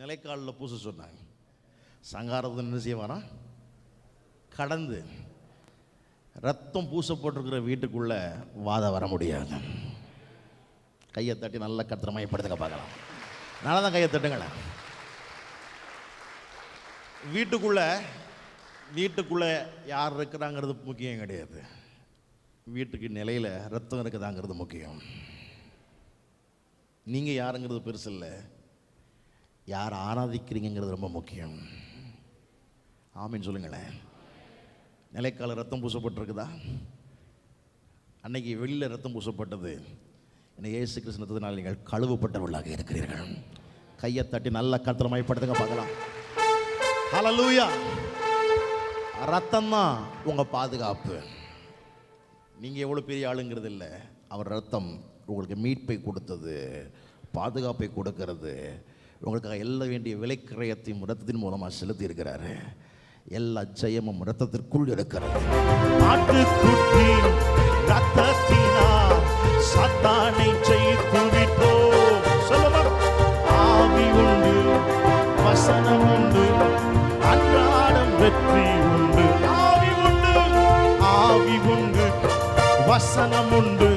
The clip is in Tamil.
நிலைக்காலில் பூச சொன்னாங்க. சங்காரத்தை என்ன செய்வானா? கடந்து ரத்தம் பூசப்பட்டிருக்கிற வீட்டுக்குள்ள வாத வர முடியாது. கையை தட்டி நல்லா கத்திர மையப்படுத்துக்க பார்க்கலாம். நல்லா தான் கையை தட்டுங்களேன் வீட்டுக்குள்ள வீட்டுக்குள்ளே யார் இருக்கிறாங்கிறது முக்கியம் கிடையாது. வீட்டுக்கு நிலையில் ரத்தம் இருக்குதாங்கிறது முக்கியம். நீங்கள் யாருங்கிறது பெருசு இல்லை. யார் ஆராதிக்கிறீங்கிறது ரொம்ப முக்கியம். ஆமின்னு சொல்லுங்களேன். நிலைக்கால ரத்தம் பூசப்பட்டிருக்குதா? அன்னைக்கு வெளியில் ரத்தம் பூசப்பட்டது. என்னை இயேசு கிருஷ்ணத்தினால் நீங்கள் கழுவப்பட்டவர்களாக இருக்கிறீர்கள். கையை தட்டி நல்லா கத்திரமாய்ப்படுத்துங்க பார்க்கலாம். ஹலலூயா ரத்தம் தான் உங்கள் பாதுகாப்பு. நீங்கள் எவ்வளோ பெரிய ஆளுங்கிறது இல்லை. அவர் ரத்தம் உங்களுக்கு மீட்பை கொடுத்தது பாதுகாப்பை கொடுக்கறது. உங்களுக்காக எல்லா வேண்டிய விலைக்கிரயத்தையும் ரத்தத்தின் மூலமாக செலுத்தி இருக்கிறாரு எல்லா ஜெயமும் ரத்தத்திற்குள் இருக்கிறது ஆட்டுக்குட்டி ரத்தத்தினால் சாத்தானை ஜெயித்து விட்டோம் சொல்லுமா ஆவி உண்டு வசனம் உண்டு அன்றாடம் வெற்றி உண்டு. ஆவி உண்டு ஆவி உண்டு வசனம் உண்டு.